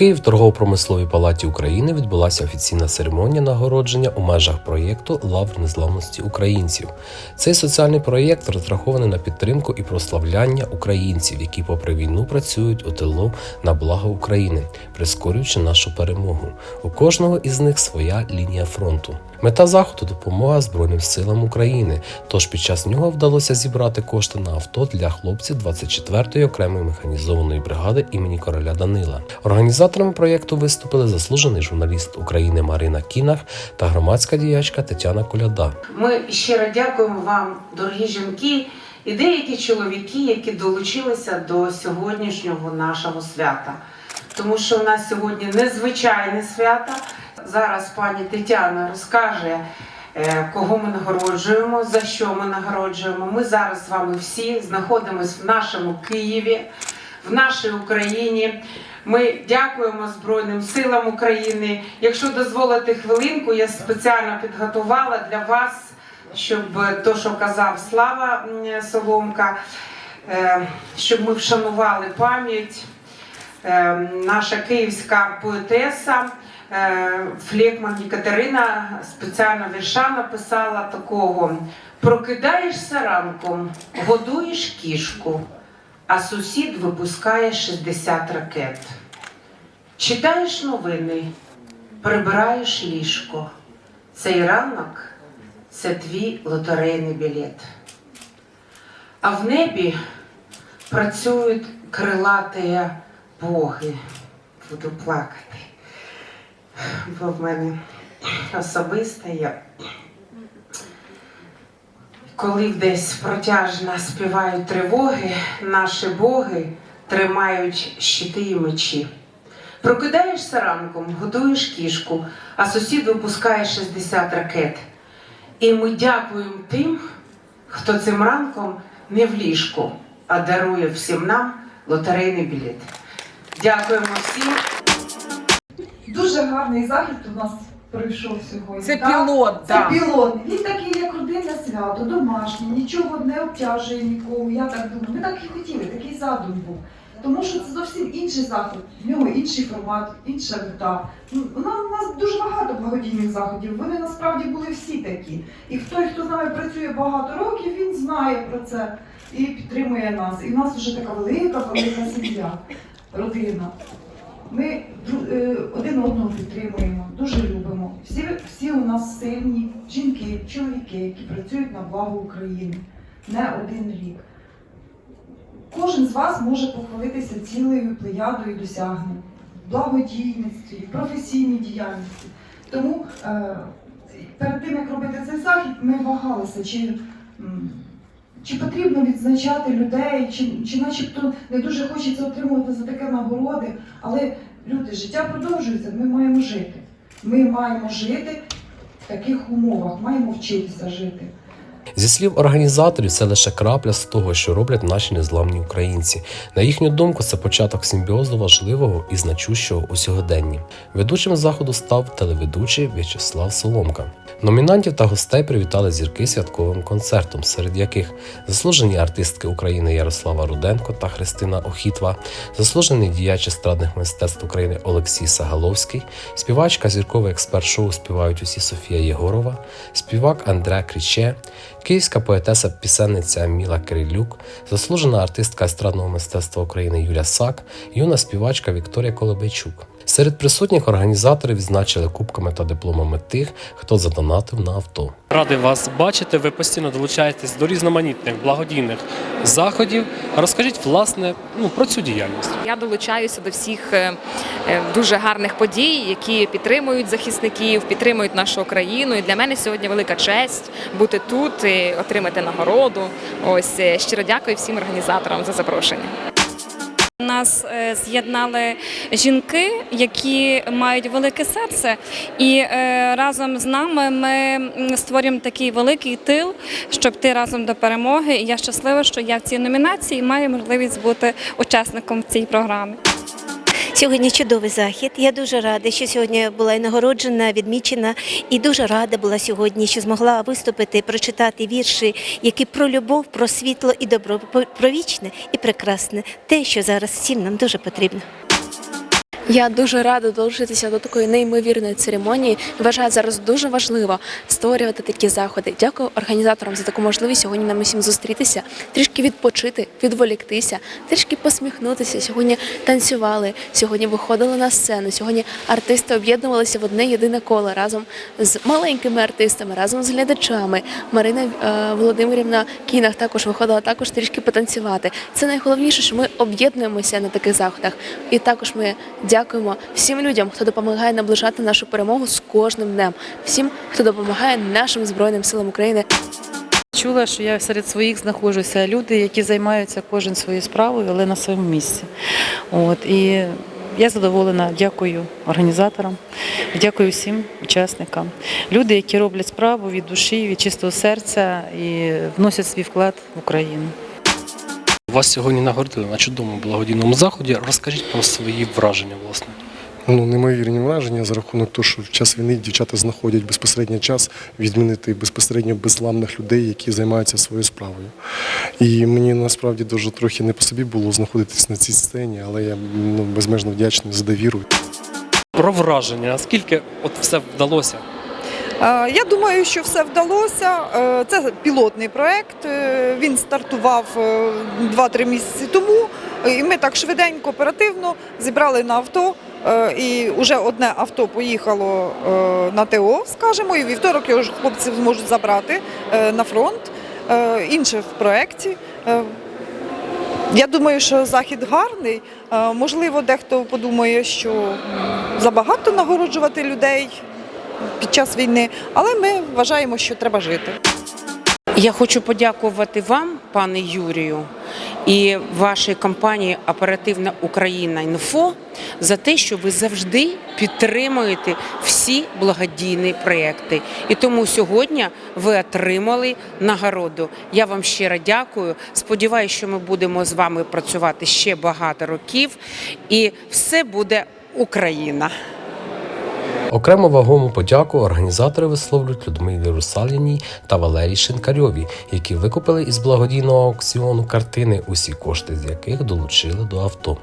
Київ в торгово-промисловій палаті України відбулася офіційна церемонія нагородження у межах проєкту Лавр незламності українців. Цей соціальний проєкт розрахований на підтримку і прославляння українців, які, попри війну, працюють у тилу на благо України, прискорюючи нашу перемогу. У кожного із них своя лінія фронту. Мета заходу допомога Збройним силам України. Тож під час нього вдалося зібрати кошти на авто для хлопців 24-ї окремої механізованої бригади імені короля Данила. Організаторами проєкту виступили заслужений журналіст України Марина Кінах та громадська діячка Тетяна Коляда. Ми щиро дякуємо вам, дорогі жінки і деякі чоловіки, які долучилися до сьогоднішнього нашого свята. Тому що у нас сьогодні незвичайне свято. Зараз пані Тетяна розкаже, е, кого ми нагороджуємо, за що ми нагороджуємо. Ми зараз з вами всі знаходимося в нашому Києві, в нашій Україні. Ми дякуємо Збройним силам України. Якщо дозволите хвилинку, я спеціально підготувала для вас, щоб то, що казав Слава Соломка, е, щоб ми вшанували пам'ять. Е, Наша київська поетеса е, Флекман Єкатерина спеціально вірша написала такого: Прокидаєшся ранком, годуєш кішку, а сусід випускає 60 ракет. Читаєш новини, прибираєш ліжко. Цей ранок це твій лотерейний білет. А в небі працюють крилаті боги. Буду плакати. Бо в мене особисто є. Коли десь протяжно співають тривоги, наші боги тримають щити і мечі. Прокидаєшся ранком, годуєш кішку, а сусід випускає 60 ракет. І ми дякуємо тим, хто цим ранком не в ліжку, а дарує всім нам лотерейний білет. Дякуємо всім. Дуже гарний захід у нас пройшов сьогодні. Це так? пілот, Це так. пілот. Він такий, як родинне свято, домашній, нічого не обтяжує нікого. Я так думаю. Ми так і хотіли, такий задум був. Тому що це зовсім інший захід, в нього інший формат, інша мета. Ну, У нас, дуже багато благодійних заходів. Вони насправді були всі такі. І хто, хто з нами працює багато років, він знає про це і підтримує нас. І в нас вже така велика, велика сім'я, родина. Ми один одного підтримуємо, дуже любимо. Всі, всі у нас сильні жінки, чоловіки, які працюють на благо України не один рік. Кожен з вас може похвалитися цілою плеядою досягнень, в благодійності, професійній діяльності. Тому е, перед тим, як робити цей захід, ми вагалися, чи, чи потрібно відзначати людей, чи, чи начебто не дуже хочеться отримувати за таке нагороди. Але люди, життя продовжується, ми маємо жити. Ми маємо жити в таких умовах, маємо вчитися жити. Зі слів організаторів, це лише крапля з того, що роблять наші незламні українці. На їхню думку, це початок симбіозу важливого і значущого у сьогоденні. Ведучим заходу став телеведучий В'ячеслав Соломка. Номінантів та гостей привітали зірки святковим концертом, серед яких заслужені артистки України Ярослава Руденко та Христина Охітва, заслужений діяч естрадних мистецтв України Олексій Сагаловський, співачка зірковий експерт шоу співають усі Софія Єгорова, співак Андре Кріче, київська поетеса-пісенниця Міла Кирилюк, заслужена артистка естрадного мистецтва України Юля Сак, юна співачка Вікторія Колобайчук. Серед присутніх організатори відзначили кубками та дипломами тих, хто задонатив на авто. Радий вас бачити. Ви постійно долучаєтесь до різноманітних благодійних заходів. Розкажіть власне ну про цю діяльність. Я долучаюся до всіх е, е, дуже гарних подій, які підтримують захисників, підтримують нашу країну. І для мене сьогодні велика честь бути тут і отримати нагороду. Ось е, щиро дякую всім організаторам за запрошення. Нас е, з'єднали жінки, які мають велике серце, і е, разом з нами ми створюємо такий великий тил, щоб ти разом до перемоги. І я щаслива, що я в цій номінації маю можливість бути учасником цієї цій програмі. Сьогодні чудовий захід. Я дуже рада, що сьогодні була і нагороджена, відмічена, і дуже рада була сьогодні, що змогла виступити, прочитати вірші, які про любов, про світло і добро, про вічне і прекрасне, те, що зараз всім нам дуже потрібно. Я дуже рада долучитися до такої неймовірної церемонії. Вважаю зараз дуже важливо створювати такі заходи. Дякую організаторам за таку можливість сьогодні нам усім зустрітися, трішки відпочити, відволіктися, трішки посміхнутися. Сьогодні танцювали, сьогодні виходили на сцену. Сьогодні артисти об'єднувалися в одне єдине коло разом з маленькими артистами, разом з глядачами. Марина е, Володимирівна Кінах також виходила також трішки потанцювати. Це найголовніше, що ми об'єднуємося на таких заходах. І також ми дякуємо всім людям, хто допомагає наближати нашу перемогу з кожним днем, всім, хто допомагає нашим збройним силам України. Чула, що я серед своїх знаходжуся люди, які займаються кожен своєю справою, але на своєму місці. От і я задоволена, дякую організаторам, дякую всім учасникам. Люди, які роблять справу від душі, від чистого серця і вносять свій вклад в Україну. Вас сьогодні нагородили на чудовому благодійному заході. Розкажіть про свої враження, власне. Ну, неймовірні враження за рахунок того, що в час війни дівчата знаходять безпосередньо час відмінити безпосередньо безламних людей, які займаються своєю справою. І мені насправді дуже трохи не по собі було знаходитись на цій сцені, але я ну, безмежно вдячний за довіру. Про враження, наскільки от все вдалося? Е, Я думаю, що все вдалося. Е, Це пілотний проект. е, Він стартував е, 2-3 місяці тому. І ми так швиденько, оперативно зібрали на авто. І вже одне авто поїхало на ТО, скажімо, і вівторок його ж хлопці зможуть забрати на фронт. Інше в проєкті. Я думаю, що захід гарний. Можливо, дехто подумає, що забагато нагороджувати людей під час війни, але ми вважаємо, що треба жити. Я хочу подякувати вам, пане Юрію, і вашій компанії Оперативна Україна Інфо за те, що ви завжди підтримуєте всі благодійні проекти. І тому сьогодні ви отримали нагороду. Я вам щиро дякую. Сподіваюся, що ми будемо з вами працювати ще багато років, і все буде Україна. Окремо вагому подяку організатори висловлюють Людмилі Русаліній та Валерії Шинкарьові, які викупили із благодійного аукціону картини, усі кошти з яких долучили до авто.